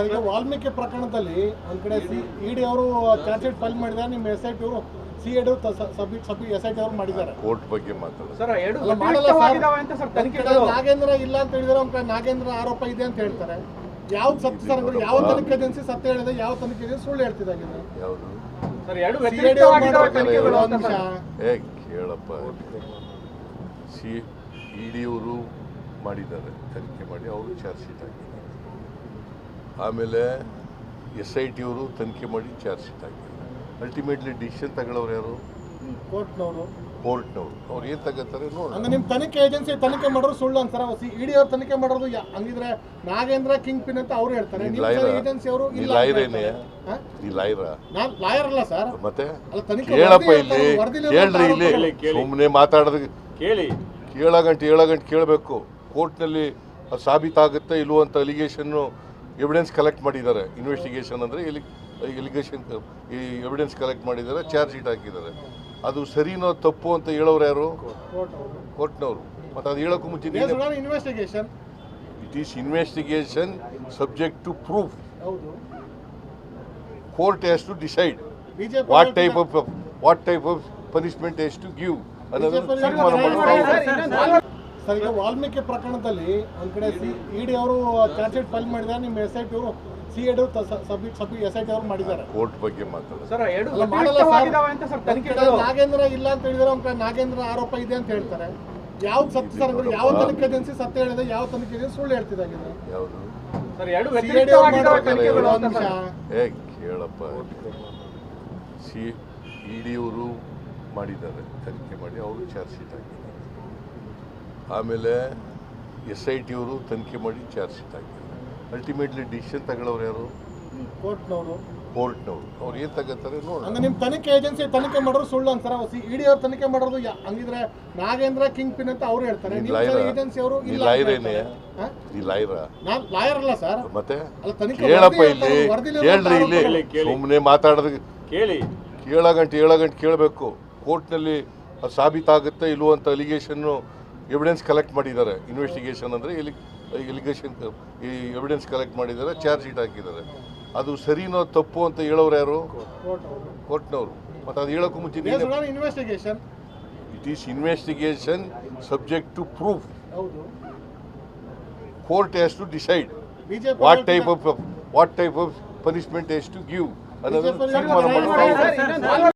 Sir ಈಗ ವಾಲ್ಮೀಕಿ ಪ್ರಕರಣದಲ್ಲಿ ಒಂದ್ ಕಡೆ ಸಿ ಇಡಿ ಅವರು ಚಾರ್ಜ್ ಶೀಟ್ ಫೈಲ್ ಮಾಡಿದ್ದಾರೆ ನಿಮ್ಮ ಎಸ್ ಐ ಟಿ ಅವರು C I D sub sub S I T ಅವರು ಮಾಡಿದ್ದಾರೆ. ಕೋರ್ಟ್ ಬಗ್ಗೆ ಮಾತಾಡೋದು. ನಾಗೇಂದ್ರ ಇಲ್ಲ ಅಂತ ಹೇಳಿದ್ರೆ ಒಂದ್ ಕಡೆ ನಾಗೇಂದ್ರ ಆರೋಪ ಇದೆ ಅಂತ ಹೇಳ್ತಾರೆ. ಯಾವ ಸತ್ಯ ಸರ್ ಯಾವ ತನಿಖೆ ಏಜೆನ್ಸಿ ಸತ್ಯ ಹೇಳಿದೆ ಯಾವ ತನಿಖೆ ಏಜೆನ್ಸಿ ಸುಳ್ಳು ಏ ಕೇಳಪ್ಪ. ಸಿ ಇ ಡಿಯವರು ಮಾಡಿದ್ದಾರೆ ತನಿಖೆ ಮಾಡಿ ಅವರು ಚಾರ್ಜ್ ಶೀಟ್ ಹಾಕಿದ್ದಾರೆ. ಆಮೇಲೆ ಎಸ್ ಐ ಟಿಯವರು ತನಿಖೆ ಮಾಡಿ ಚಾರ್ಜ್ ಶೀಟ್ ಹಾಕಿದ್ದಾರೆ. ಅಲ್ಟಿಮೇಟ್ಲಿ ಡಿಸಿಷನ್ ತಗೊಳ್ಳೋರು ಯಾರು? ಕೋರ್ಟ್ನವರು. ಕೋರ್ಟ್ನವರು. ಅವ್ರು ಏನು ತಗೋತಾರೆ ನೋಡಿ ನಿಮ್ಮ ನಿಮ್ ತನಿಖೆ ಏಜೆನ್ಸಿ ತನಿಖೆ ಮಾಡೋರು ಸುಳ್ಳು ಅಂತಾರೆ? ಇಡಿ ಅವ್ರು ತನಿಖೆ ಮಾಡೋದು ಯಾ- ಹಂಗಿದ್ರೆ ನಾಗೇಂದ್ರ ಕಿಂಗ್ ಪಿನ್ ಅಂತ ಅವ್ರು ಹೇಳ್ತಾರೆ? ಏಜೆನ್ಸಿ ಅವರು ಲಾಯರ್ ಅಂತ ಈ ಲಾಯರ ನಾನ್ ಲಾಯರ್ ಅಲ್ಲ ಸರ್ ಮತ್ತೆ? ಕೇಳಪ್ಪ ಇಲ್ಲಿ. ಹೇಳ್ರಿ ಕೇಳ್ರಿ ಇಲ್ಲಿ. ಸುಮ್ಮನೆ ಮಾತಾಡೋದು. ಕೇಳಿ. ಏಳ ಗಂಟೆ ಏಳ ಗಂಟೆ ಕೇಳಬೇಕು. ಕೋರ್ಟ್ನಲ್ಲಿ ಅದು ಸಾಬೀತಾಗುತ್ತೆ ಇಲ್ವೋ ಅಂತ ಅಲಿಗೇಷನ್ನು ಎವಿಡೆನ್ಸ್ ಕಲೆಕ್ಟ್ ಮಾಡಿದ್ದಾರೆ. ಇನ್ವೆಸ್ಟಿಗೇಷನ್ ಅಂದರೆ ಎಲಿ ಎಲಿಗೇಷನ್ ಈ ಎವಿಡೆನ್ಸ್ ಕಲೆಕ್ಟ್ ಮಾಡಿದ್ದಾರೆ ಚಾರ್ಜ್ ಶೀಟ್ ಹಾಕಿದ್ದಾರೆ. ಅದು ಸರಿನೋ ತಪ್ಪು ಅಂತ ಹೇಳೋರು ಯಾರು. ಕೋರ್ಟ್ನವರು. ಮತ್ತು ಅದು ಹೇಳೋಕ್ಕೂ ಮುಂಚೆ investigation it is investigation subject to proof court has to decide what type of what type of punishment has to give ಅನ್ನೋದನ್ನು ತೀರ್ಮಾನ ಮಾಡ್ತಾರೆ ಸರ್ ಈಗ ವಾಲ್ಮೀಕಿ ಪ್ರಕರಣದಲ್ಲಿ ಒಂದ್ ಕಡೆ ಸಿ ಇಡಿ ಅವರು ಚಾರ್ಜ್ ಶೀಟ್ ಫೈಲ್ ಮಾಡಿದ ನಿಮ್ಮ ಎಸ್ ಐ ಟಿ ಅವರು C I D sub sub S I T ಅವರು ಮಾಡಿದ್ದಾರೆ. ಕೋರ್ಟ್ ಬಗ್ಗೆ ಮಾತಾಡೋದು. ನಾಗೇಂದ್ರ ಇಲ್ಲ ಅಂತ ಹೇಳಿದ್ರೆ ಒಂದ್ ಕಡೆ ನಾಗೇಂದ್ರ ಆರೋಪ ಇದೆ ಅಂತ ಹೇಳ್ತಾರೆ. ಯಾವ ಸತ್ಯ ಸರ್ ಯಾವ ತನಿಖೆ ಏಜೆನ್ಸಿ ಸತ್ಯ ಹೇಳಿದೆ ಯಾವ ತನಿಖೆ ಏಜೆನ್ಸಿ ಸುಳ್ಳು ಹೇಳ್ತಿದ್ದಾಗಿದೆ ಯಾವುದು? ಕೇಳಪ್ಪ. ಸಿ ಇಡಿಯವರು ಮಾಡಿದ್ದಾರೆ ತನಿಖೆ ಮಾಡಿ ಅವರು ಚಾರ್ಜ್ ಶೀಟ್ ಹಾಕಿದ್ದಾರೆ. ಆಮೇಲೆ ಎಸ್ ಐ ಟಿಯವರು ತನಿಖೆ ಮಾಡಿ ಚಾರ್ಜ್ ಶೀಟ್ ಹಾಕಿದ್ದಾರೆ ಅಲ್ಟಿಮೇಟ್ಲಿ ಡಿಸಿಷನ್ ತಗೊಳ್ಳೋರು ಯಾರು? ಕೋರ್ಟ್ನವರು. ಕೋರ್ಟ್ನವರು. ಅವ್ರು ಏನು ತಗೋತಾರೆ ನೋಡಿ ಅಂದ್ರೆ ನಿಮ್ ತನಿಖೆ ಏಜೆನ್ಸಿ ತನಿಖೆ ಮಾಡೋರು ಸುಳ್ಳು ಅಂತಾರ ಇಡಿ ಅವ್ರು ತನಿಖೆ ಮಾಡೋದು ಯಾ- ಹಂಗಿದ್ರೆ ನಾಗೇಂದ್ರ ಕಿಂಗ್ ಪಿನ್ ಅಂತ ಅವ್ರು ಹೇಳ್ತಾರೆ. ನಿಮ್ಮ ಲಾಯರ? ಏಜೆನ್ಸಿ ಅವರು? ಹೇಳ್ತಾರೆ. ಹಾ? ಈ ಲಾಯರ ನಾನ್ ಲಾಯರ್ ಅಲ್ಲ ಸರ್ ಮತ್ತೆ? ಕೇಳಪ್ಪ ಇಲ್ಲಿ. ಕೇಳ್ರಿ ಇಲ್ಲಿ. ಸುಮ್ಮನೆ ಮಾತಾಡೋದು. ಕೇಳಿ. ಏಳ ಗಂಟೆ ಏಳ ಗಂಟೆ ಕೇಳಬೇಕು. ಕೋರ್ಟ್ನಲ್ಲಿ ಅದು ಸಾಬೀತಾಗುತ್ತೆ ಇಲ್ವೋ ಅಂತ ಅಲಿಗೇಷನ್ನು ಎವಿಡೆನ್ಸ್ ಕಲೆಕ್ಟ್ ಮಾಡಿದ್ದಾರೆ. ಇನ್ವೆಸ್ಟಿಗೇಷನ್ ಅಂದರೆ ಎಲಿ ಎಲಿಗೇಷನ್ ಈ ಎವಿಡೆನ್ಸ್ ಕಲೆಕ್ಟ್ ಮಾಡಿದ್ದಾರೆ ಚಾರ್ಜ್ ಶೀಟ್ ಹಾಕಿದ್ದಾರೆ. ಅದು ಸರಿನೋ ತಪ್ಪು ಅಂತ ಹೇಳೋರು ಯಾರು. ಕೋರ್ಟ್ನವರು. ಮತ್ತು ಅದು ಹೇಳೋಕ್ಕೂ ಮುಂಚೆ investigation it is investigation subject to proof court has to decide what type of what type of punishment has to give ಅನ್ನೋದನ್ನು ತೀರ್ಮಾನ ಇನ್ನೊಂದು